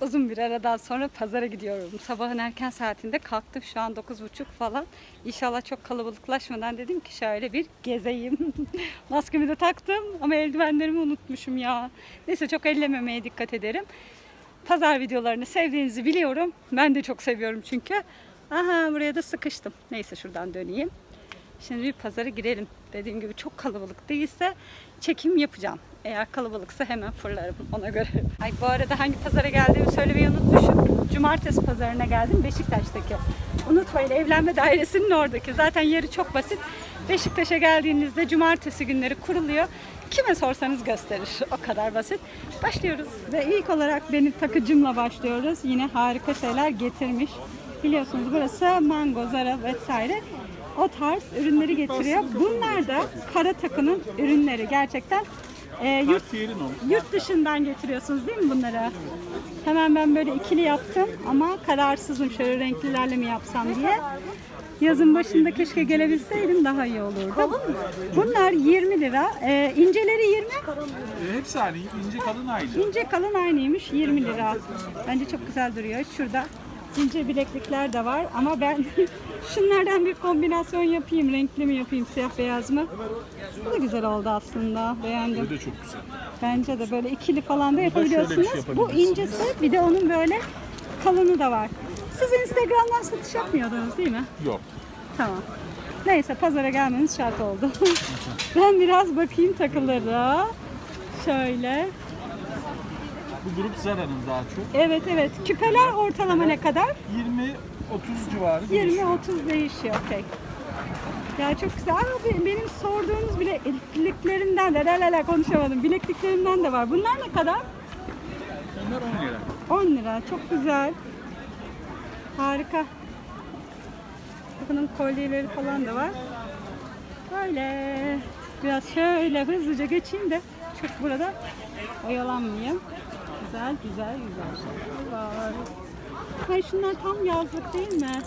Uzun bir aradan sonra pazara gidiyorum. Sabahın erken saatinde kalktım. Şu an 9.30 falan. İnşallah çok kalabalıklaşmadan dedim ki şöyle bir gezeyim. Maskemi de taktım ama eldivenlerimi unutmuşum ya. Neyse çok ellememeye dikkat ederim. Pazar videolarını sevdiğinizi biliyorum. Ben de çok seviyorum çünkü. Aha buraya da sıkıştım. Neyse şuradan döneyim. Şimdi bir pazara girelim. Dediğim gibi çok kalabalık değilse çekim yapacağım. Eğer kalabalıksa hemen fırlarım ona göre. Ay bu arada hangi pazara geldiğimi söylemeyi unutmuşum. Cumartesi pazarına geldim Beşiktaş'taki. Unutmayın evlenme dairesinin oradaki. Zaten yeri çok basit. Beşiktaş'a geldiğinizde cumartesi günleri kuruluyor. Kime sorsanız gösterir. O kadar basit. Başlıyoruz. Ve ilk olarak benim takıcımla başlıyoruz. Yine harika şeyler getirmiş. Biliyorsunuz burası mango, zara vesaire o tarz ürünleri getiriyor. Bunlar da kara takının ürünleri gerçekten. E, yurt, yurt dışından getiriyorsunuz değil mi bunları? Hemen ben böyle ikili yaptım ama kararsızım şöyle renklilerle mi yapsam diye. Yazın başında keşke gelebilseydim daha iyi olurdu. Bunlar 20 lira. E, inceleri 20, E, hepsi aynı. ince kalın aynı. ince kalın aynıymış 20 lira. Bence çok güzel duruyor. Şurada zincir bileklikler de var ama ben şunlardan bir kombinasyon yapayım. Renkli mi yapayım, siyah beyaz mı? Bu da güzel oldu aslında. Beğendim. Bu da çok güzel. Bence de böyle ikili falan da şey yapabiliyorsunuz. Bu incesi bir de onun böyle kalını da var. Siz Instagram'dan satış yapmıyordunuz değil mi? Yok. Tamam. Neyse pazara gelmeniz şart oldu. ben biraz bakayım takılara. Şöyle. Bu grup Zara'nın daha çok. Evet evet. Küpeler ortalama ne kadar? 20-30 civarı değişiyor. 20-30 değişiyor pek. Ya çok güzel. Ama be- benim sorduğunuz bile bilekliklerimden de la la la konuşamadım. Bilekliklerimden de var. Bunlar ne kadar? Onlar 10 lira. 10 lira. Çok güzel. Harika. Bakın kolyeleri falan da var. Böyle. Biraz şöyle hızlıca geçeyim de çok burada oyalanmayayım. Güzel güzel güzel şeyler var. Ay şunlar tam yazlık değil mi?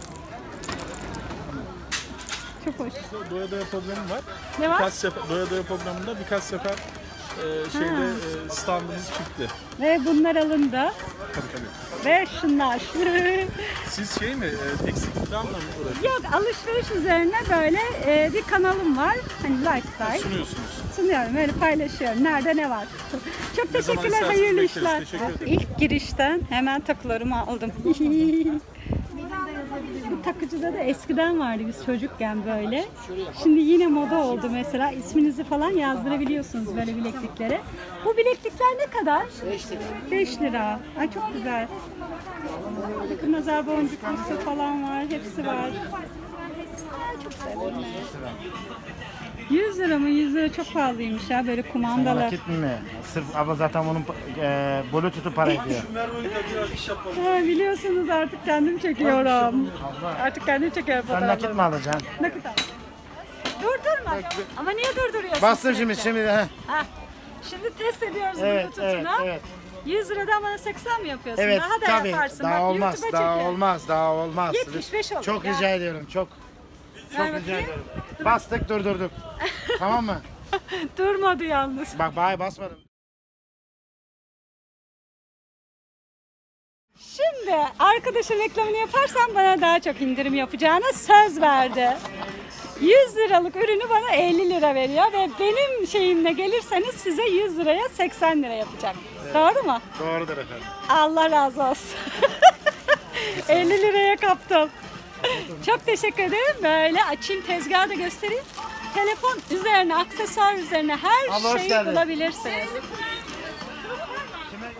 Çok hoş. Doya doya programı var. Ne var? Birkaç sefer, doya doya programında birkaç sefer e, şeyde e, standımız çıktı. Ve bunlar alındı. Tabii tabii. Ve şunlar. Siz şey mi, e, falan mı uğraşıyorsunuz? Yok alışveriş üzerine böyle e, bir kanalım var. Hani lifestyle. Sunuyorsunuz. Sunuyorum öyle paylaşıyorum. Nerede ne var. Çok teşekkürler. Hayırlı işler. Teşekkür ederim. İlk girişten hemen takılarımı aldım. Bu takıcıda da eskiden vardı biz çocukken böyle. Şimdi yine moda oldu mesela. İsminizi falan yazdırabiliyorsunuz böyle bilekliklere. Bu bileklikler ne kadar? 5 lira. 5 lira. Ay çok güzel. Bakın nazar boncuklusu falan var. Hepsi var. Ay çok severim. 100 lira mı? 100 lira çok pahalıymış ya böyle kumandalı. Nakit mi? Sırf ama zaten bunun e, bluetooth'u para ediyor. Ha, biliyorsunuz artık kendim çekiyorum. Artık kendim çekiyorum Sen nakit mi alacaksın? Nakit al. Durdurma. Ama niye durduruyorsun? Bastım şimdi süreci? şimdi. Heh. Ha. Şimdi test ediyoruz Evet, Bluetooth'unu. evet, evet. 100 liradan bana 80 mi yapıyorsun? Evet daha da tabii. yaparsın. Daha Bak, olmaz. YouTube'a Daha olmaz. Daha olmaz. 75 olur Çok ya. rica ediyorum. Çok. Ver Çok rica bakayım. ediyorum. Bastık durdurduk. tamam mı? Durmadı yalnız. Bak bay basmadım. Şimdi arkadaşın reklamını yaparsan bana daha çok indirim yapacağına söz verdi. 100 liralık ürünü bana 50 lira veriyor ve benim şeyimle gelirseniz size 100 liraya 80 lira yapacak. Doğru mu? Doğrudur efendim. Allah razı olsun. 50 liraya kaptım. Çok teşekkür ederim. Böyle açayım tezgahı da göstereyim. Telefon üzerine, aksesuar üzerine her hoş şeyi geldin. bulabilirsiniz.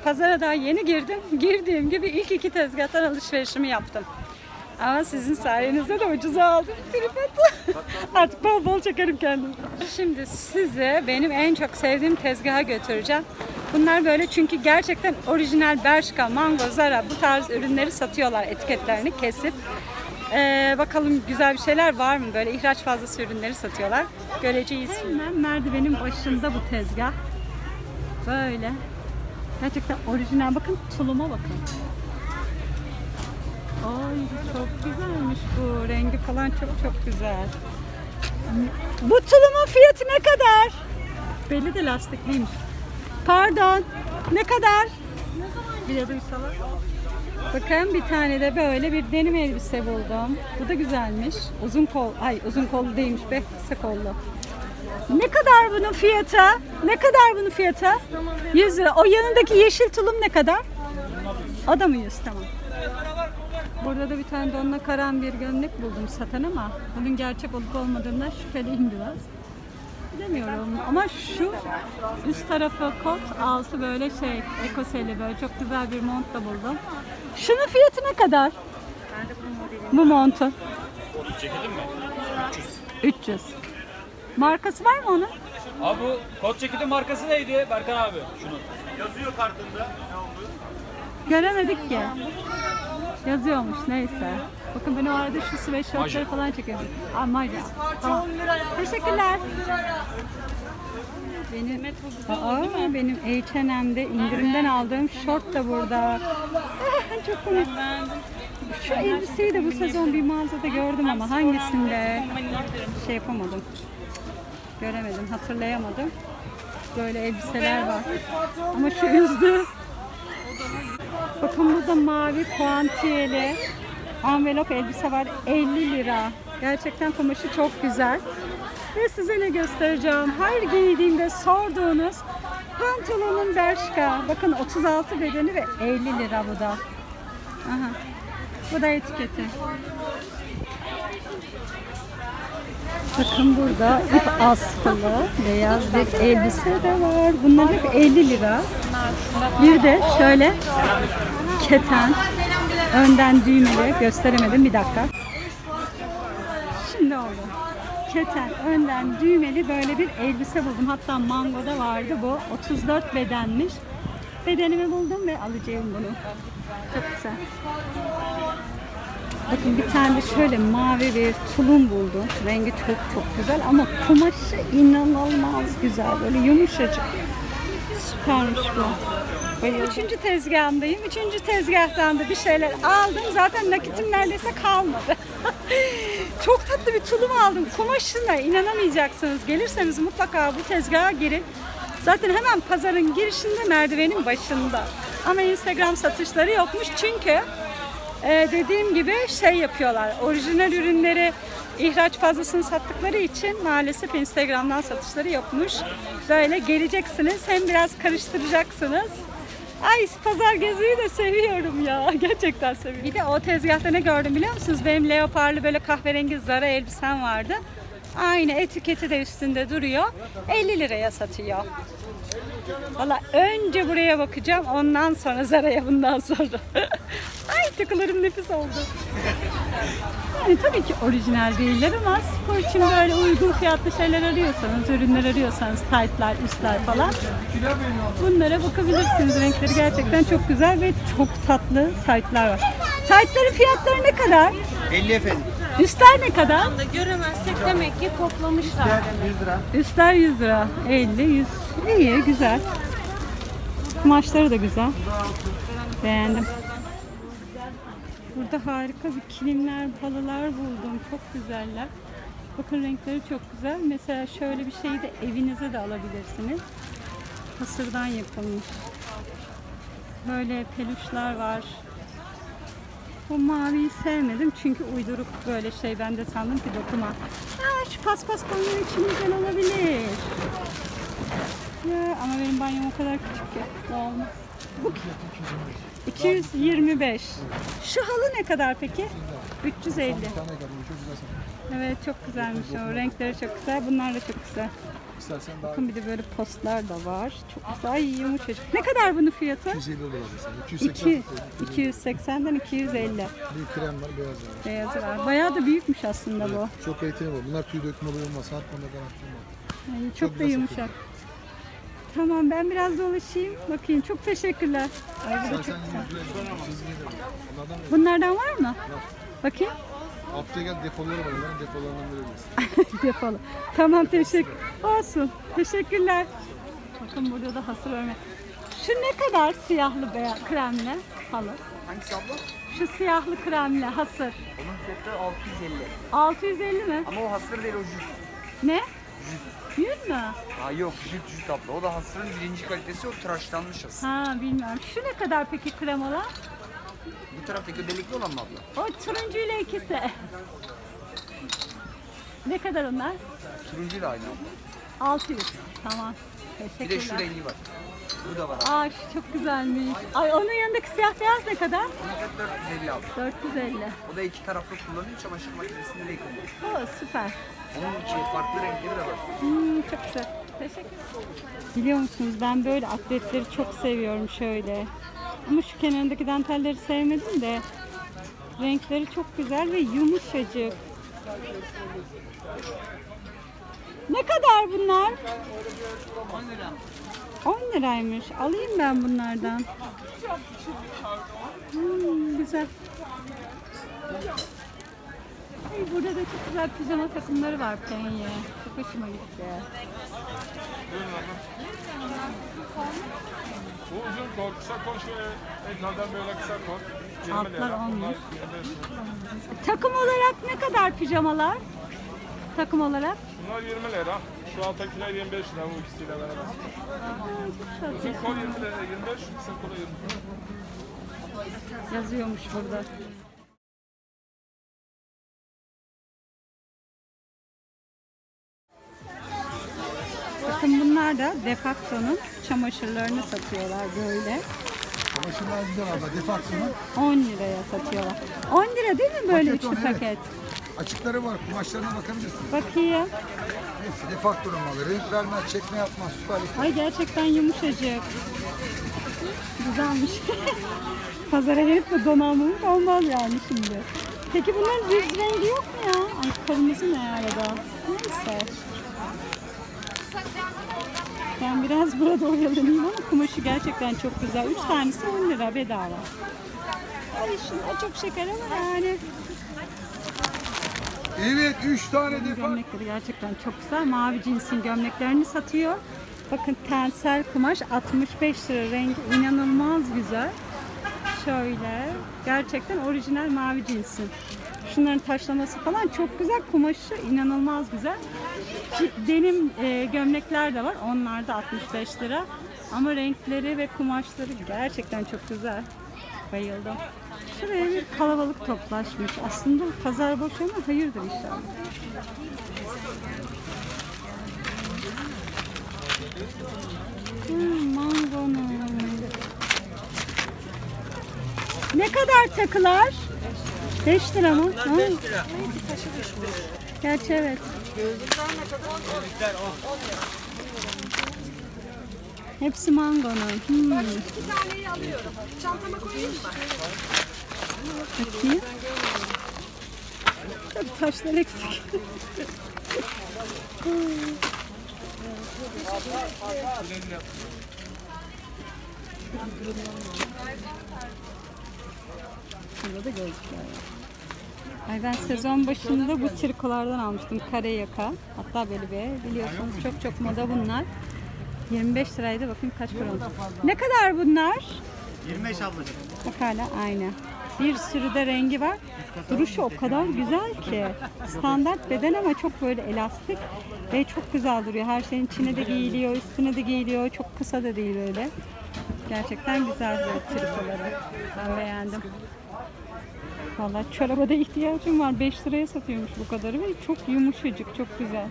Pazara daha yeni girdim. Girdiğim gibi ilk iki tezgahtan alışverişimi yaptım. Ama sizin sayenizde de ucuza aldım. Tripod. Artık bol bol çekerim kendim. Şimdi size benim en çok sevdiğim tezgaha götüreceğim. Bunlar böyle çünkü gerçekten orijinal Bershka, Mango, Zara bu tarz ürünleri satıyorlar etiketlerini kesip. Ee, bakalım güzel bir şeyler var mı? Böyle ihraç fazlası ürünleri satıyorlar. Göreceğiz. Hemen merdivenin başında bu tezgah. Böyle. Gerçekten orijinal. Bakın tuluma bakın. Ay çok güzelmiş bu. Rengi falan çok çok güzel. Bu tulumun fiyatı ne kadar? Belli de lastikliymiş. Pardon. Ne kadar? Bir de duysalar. Bakın bir tane de böyle bir denim elbise buldum. Bu da güzelmiş. Uzun kol, ay uzun kollu değilmiş be, kısa kollu. Ne kadar bunun fiyatı? Ne kadar bunun fiyatı? 100 lira. O yanındaki yeşil tulum ne kadar? O da mı 100? Tamam. Burada da bir tane donla karan bir gömlek buldum satan ama bunun gerçek olup olmadığından şüpheliyim biraz. Bilemiyorum ama şu üst tarafı kot, altı böyle şey ekoseli böyle çok güzel bir mont da buldum. Şunun fiyatı ne kadar? Bu montun. Ceketin mi? 300. Markası var mı onun? Abi bu kot ceketin markası neydi Berkan abi? Şunu. Göremedik ki. Yazıyormuş neyse. Bakın ben o arada şu sweatshirtleri Maja. falan çekiyorum. Aa Maja. Tamam. Teşekkürler. Benim, Aa, benim H&M'de indirimden aldığım şort da burada. Çok komik. Şu elbiseyi de bu sezon bir mağazada gördüm ama hangisinde şey yapamadım. Göremedim, hatırlayamadım. Böyle elbiseler var. Ama şu üzdü. Bakın burada mavi puantiyeli envelop elbise var 50 lira. Gerçekten kumaşı çok güzel. Ve size ne göstereceğim? Her giydiğimde sorduğunuz pantolonun Bershka. Bakın 36 bedeni ve 50 lira bu da. Aha. Bu da etiketi. Bakın burada ip askılı beyaz bir elbise de var. Bunlar hep 50 lira. Bir de şöyle keten önden düğmeli gösteremedim bir dakika. Şimdi oldu. Keten önden düğmeli böyle bir elbise buldum. Hatta mangoda vardı bu. 34 bedenmiş. Bedenimi buldum ve alacağım bunu. Çok güzel. Bakın bir tane de şöyle mavi bir tulum buldum. Rengi çok çok güzel ama kumaşı inanılmaz güzel. Böyle yumuşacık. Süpermiş bu. Bayılıyorum. Üçüncü tezgahımdayım. Üçüncü tezgahtan da bir şeyler aldım. Zaten nakitim neredeyse kalmadı. Çok tatlı bir tulum aldım. Kumaşına inanamayacaksınız. Gelirseniz mutlaka bu tezgaha girin. Zaten hemen pazarın girişinde merdivenin başında. Ama Instagram satışları yokmuş çünkü ee, dediğim gibi şey yapıyorlar. Orijinal ürünleri ihraç fazlasını sattıkları için maalesef Instagram'dan satışları yokmuş. Böyle geleceksiniz hem biraz karıştıracaksınız. Ay pazar geziyi de seviyorum ya. Gerçekten seviyorum. Bir de o tezgahta ne gördüm biliyor musunuz? Benim leoparlı böyle kahverengi zara elbisem vardı. Aynı etiketi de üstünde duruyor. 50 liraya satıyor. Valla önce buraya bakacağım ondan sonra Zara'ya bundan sonra. Ay takılarım nefis oldu. Yani tabii ki orijinal değiller ama spor için böyle uygun fiyatlı şeyler arıyorsanız, ürünler arıyorsanız, taytlar, üstler falan bunlara bakabilirsiniz. Renkleri gerçekten çok güzel ve çok tatlı taytlar var. Taytların fiyatları ne kadar? 50 efendim. Üstler ne kadar? da göremezsek demek ki toplamışlar. 100 lira. Üstler 100 lira. 50, 100. İyi, güzel. Kumaşları da güzel. Beğendim. Burada harika bir kilimler, halılar buldum. Çok güzeller. Bakın renkleri çok güzel. Mesela şöyle bir şeyi de evinize de alabilirsiniz. Hasırdan yapılmış. Böyle peluşlar var. Bu maviyi sevmedim çünkü uyduruk böyle şey ben de sandım ki dokuma. Aa, şu paspas koymak için güzel olabilir. Ya, ama benim banyom o kadar küçük ki. Olmaz. Bu ki- 225. Şu halı ne kadar peki? 350. Evet çok güzelmiş o. Renkleri çok güzel. Bunlar da çok güzel. Bakın bir de böyle postlar da var. Çok güzel. Ay yumuşacık. Ne kadar bunun fiyatı? 250 dolar mesela. 2, 280 280'den 250. bir krem var beyaz var. Beyazı var. Bayağı da büyükmüş aslında bu. Çok kaliteli var. Bunlar tüy dökme olayı olmaz. Satmanda garantim var. Ay, çok, Çok da güzel yumuşak. Tamam ben biraz dolaşayım. Bakayım. Çok teşekkürler. Ay bu da çok güzel. 100 lira çizgiyi de var. Onlardan ver. Bunlardan var mı? Bakayım. Haftaya gel depoları var. Onların depolarından verebiliriz. Defalı. Tamam teşekkür. Olsun. Teşekkürler. Bakın burada da hasır örme. Şu ne kadar siyahlı beyaz kremle halı? Hangisi abla? Şu siyahlı kremle hasır. Onun fiyatı 650. 650 mi? Ama o hasır değil o jüt. Ne? Yün mü? Ha yok jüt jüt abla. O da hasırın birinci kalitesi o tıraşlanmış hasır. Ha bilmiyorum. Şu ne kadar peki kremalar? Bu taraftaki delikli olan mı abla? O turuncuyla ikisi. Ne kadar onlar? Turuncu da aynı abla. 600. Tamam. Bir de şu Teşekkürler. rengi var. Bu da var. Aa şu çok güzelmiş. Ay onun yanındaki siyah beyaz ne kadar? Bunun fiyatı 450 abla. 450. O da iki taraflı kullanıyor. Çamaşır makinesinde de yıkanıyor. Oo süper. Onun içi farklı renkleri de var. Hmm, çok güzel. Teşekkür Biliyor musunuz ben böyle atletleri çok seviyorum şöyle. Ama şu kenarındaki dantelleri sevmedim de renkleri çok güzel ve yumuşacık. Ne kadar bunlar? 10 liraymış. Alayım ben bunlardan. Hmm, güzel. Burada da çok güzel pijama takımları var penye. Çok hoşuma gitti. Bu uzun kot, kısa kot şöyle ekrandan böyle kısa. 20 Altlar lira. on Bunlar lira. 25 lira. Takım olarak ne kadar pijamalar? Takım olarak? Bunlar 20 lira. Şu alttakiler 25 lira bu ikisiyle beraber. Çok Uzun kol 20 lira, 25, kısa kol 20 lira. yazıyormuş burada. Bakın bunlar da Defacto'nun çamaşırlarını satıyorlar böyle. Çamaşırlar güzel abla. Defaksiyonu. 10 liraya satıyorlar. 10 lira değil mi böyle Paket on, üçlü evet. paket? Açıkları var. Kumaşlarına bakabilirsin. Bakayım. Hepsi defaktör maları. Vermez, çekme yapmaz. Süper. Ay gerçekten yumuşacık. Güzelmiş. Pazara gelip de donanmamız olmaz yani şimdi. Peki bunların düz rengi yok mu ya? Ay kırmızı ne arada? Neyse. Ben biraz burada oyalanayım ama kumaşı gerçekten çok güzel. Üç tanesi 10 lira bedava. Ay şunlar çok şeker ama yani. Evet. Üç tane defakt. Gömlekleri gerçekten çok güzel. Mavi cinsin gömleklerini satıyor. Bakın tensel kumaş 65 lira. Rengi inanılmaz güzel. Şöyle. Gerçekten orijinal mavi cinsin. Şunların taşlaması falan çok güzel. Kumaşı inanılmaz güzel. Denim e, gömlekler de var. Onlar da 65 lira. Ama renkleri ve kumaşları gerçekten çok güzel. Bayıldım. Şuraya bir kalabalık toplaşmış. Aslında pazar boş ama hayırdır inşallah. Hmm, mangonun. Ne kadar takılar? 5 lira mı? 5 lira. Gerçi evet. Hepsi mangonun. Hmm. Bir taneyi alıyorum. Çantama koyayım mı? Bakayım. Tabii taşlar eksik. Burada da gözlükler var. Ay ben sezon başında bu trikolardan almıştım kare yaka. Hatta böyle bir biliyorsunuz çok çok moda bunlar. 25 liraydı bakın kaç para olmuş. Ne kadar bunlar? 25 ablacığım. Bak hala aynı. Bir sürü de rengi var. Duruşu o kadar güzel ki. Standart beden ama çok böyle elastik ve çok güzel duruyor. Her şeyin içine de giyiliyor, üstüne de giyiliyor. Çok kısa da değil öyle. Gerçekten güzel böyle trikoları. Ben beğendim. Vallahi çoraba da ihtiyacım var. 5 liraya satıyormuş bu kadarı ve çok yumuşacık, çok güzel.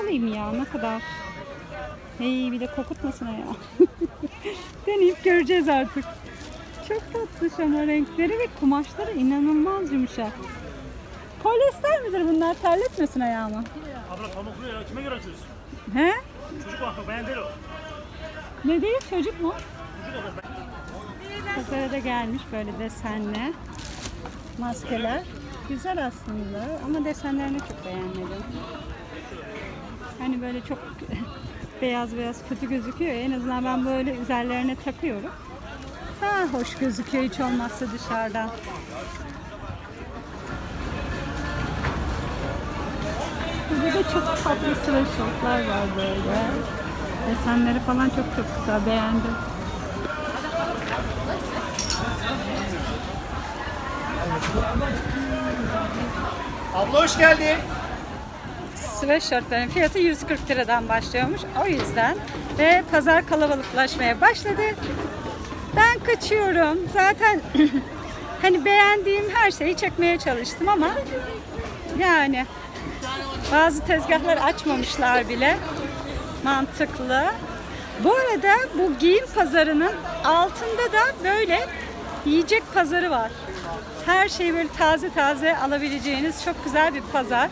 Alayım ya ne kadar. Hey bir de kokutmasın ya. Deneyip göreceğiz artık. Çok tatlı ama renkleri ve kumaşları inanılmaz yumuşak. Polyester midir bunlar? Terletmesin ayağımı. Abla pamuklu ya. Kime göre atıyorsun? He? Çocuk var. Ben değil o. Ne değil çocuk mu? Pazara da gelmiş böyle desenli maskeler. Güzel aslında ama desenlerini çok beğenmedim. Hani böyle çok beyaz beyaz kötü gözüküyor en azından ben böyle üzerlerine takıyorum. Daha hoş gözüküyor hiç olmazsa dışarıdan. Burada da çok tatlı sweatshirtlar var böyle. Desenleri falan çok çok güzel beğendim. Abla hoş geldin. sweatshirtlerin fiyatı 140 liradan başlıyormuş. O yüzden ve pazar kalabalıklaşmaya başladı. Ben kaçıyorum. Zaten hani beğendiğim her şeyi çekmeye çalıştım ama yani bazı tezgahlar açmamışlar bile. Mantıklı. Bu arada bu giyim pazarının altında da böyle yiyecek pazarı var. Her şeyi böyle taze taze alabileceğiniz çok güzel bir pazar.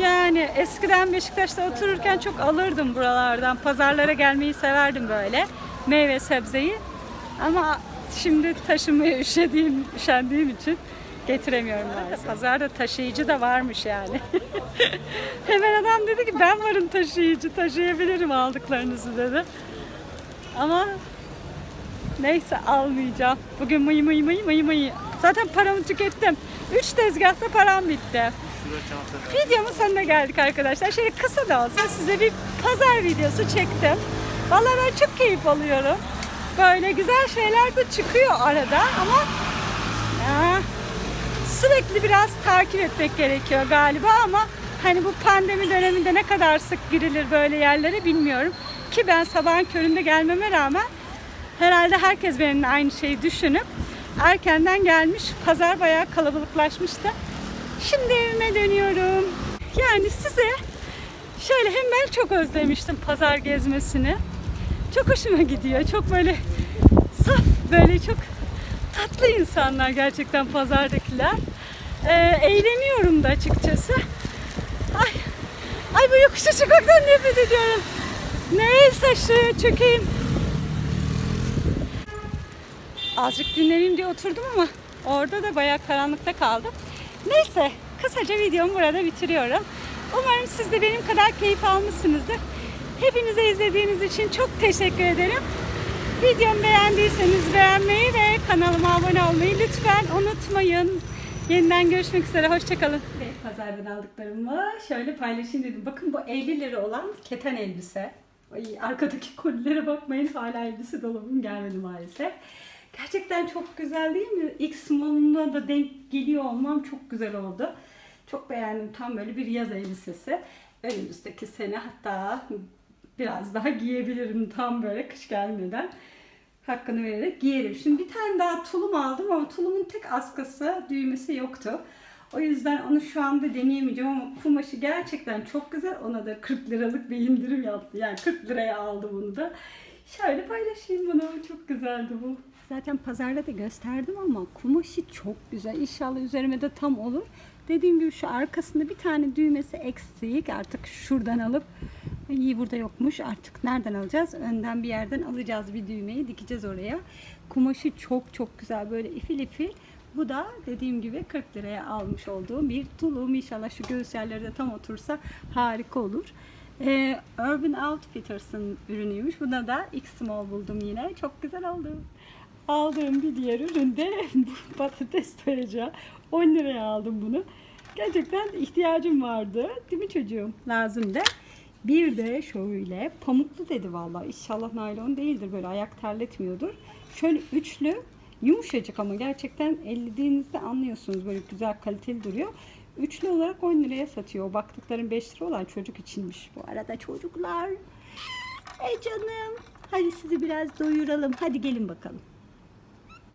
Yani eskiden Beşiktaş'ta otururken çok alırdım buralardan. Pazarlara gelmeyi severdim böyle. Meyve sebzeyi. Ama şimdi taşımaya üşediğim, üşendiğim için getiremiyorum maalesef. Pazarda taşıyıcı da varmış yani. Hemen adam dedi ki ben varım taşıyıcı, taşıyabilirim aldıklarınızı dedi. Ama neyse almayacağım. Bugün mıy mıy mıy mıy mıy. Zaten paramı tükettim. Üç tezgahta param bitti. Videomun sonuna geldik arkadaşlar. Şöyle kısa da olsa size bir pazar videosu çektim. Vallahi ben çok keyif alıyorum. Böyle güzel şeyler de çıkıyor arada ama ya, sürekli biraz takip etmek gerekiyor galiba ama hani bu pandemi döneminde ne kadar sık girilir böyle yerlere bilmiyorum. Ki ben sabahın köründe gelmeme rağmen herhalde herkes benimle aynı şeyi düşünüp erkenden gelmiş. Pazar bayağı kalabalıklaşmıştı. Şimdi evime dönüyorum. Yani size şöyle hem ben çok özlemiştim pazar gezmesini. Çok hoşuma gidiyor. Çok böyle saf, böyle çok tatlı insanlar gerçekten pazardakiler. Ee, eğleniyorum da açıkçası. Ay, ay bu yokuşa çıkmaktan nefret ediyorum. Neyse şu çökeyim. Azıcık dinleneyim diye oturdum ama orada da bayağı karanlıkta kaldım. Neyse kısaca videomu burada bitiriyorum. Umarım siz de benim kadar keyif almışsınızdır. Hepinize izlediğiniz için çok teşekkür ederim. Videomu beğendiyseniz beğenmeyi ve kanalıma abone olmayı lütfen unutmayın. Yeniden görüşmek üzere. Hoşçakalın. Pazardan aldıklarımı şöyle paylaşayım dedim. Bakın bu 50 lira olan keten elbise. Ay, arkadaki kolilere bakmayın. Hala elbise dolabım gelmedi maalesef. Gerçekten çok güzel değil mi? X malına da denk geliyor olmam çok güzel oldu. Çok beğendim. Tam böyle bir yaz elbisesi. Önümüzdeki sene hatta biraz daha giyebilirim tam böyle kış gelmeden. Hakkını vererek giyerim. Şimdi bir tane daha tulum aldım ama tulumun tek askısı, düğmesi yoktu. O yüzden onu şu anda deneyemeyeceğim ama kumaşı gerçekten çok güzel. Ona da 40 liralık bir indirim yaptı. Yani 40 liraya aldım bunu da. Şöyle paylaşayım bunu. Çok güzeldi bu. Zaten pazarda da gösterdim ama kumaşı çok güzel. İnşallah üzerime de tam olur. Dediğim gibi şu arkasında bir tane düğmesi eksik. Artık şuradan alıp iyi burada yokmuş. Artık nereden alacağız? Önden bir yerden alacağız bir düğmeyi dikeceğiz oraya. Kumaşı çok çok güzel böyle ifil ifil. Bu da dediğim gibi 40 liraya almış olduğum bir tulum. İnşallah şu göğüs yerleri de tam otursa harika olur. Ee, Urban Outfitters'ın ürünüymüş. Buna da X Small buldum yine. Çok güzel oldu. Aldığım bir diğer ürün de bu patates soyacağı. 10 liraya aldım bunu. Gerçekten ihtiyacım vardı. Değil mi çocuğum? Lazım da. Bir de şöyle pamuklu dedi vallahi. İnşallah naylon değildir. Böyle ayak terletmiyordur. Şöyle üçlü yumuşacık ama gerçekten ellediğinizde anlıyorsunuz. Böyle güzel kaliteli duruyor. Üçlü olarak 10 liraya satıyor. O baktıklarım 5 lira olan çocuk içinmiş bu arada çocuklar. Ey canım. Hadi sizi biraz doyuralım. Hadi gelin bakalım.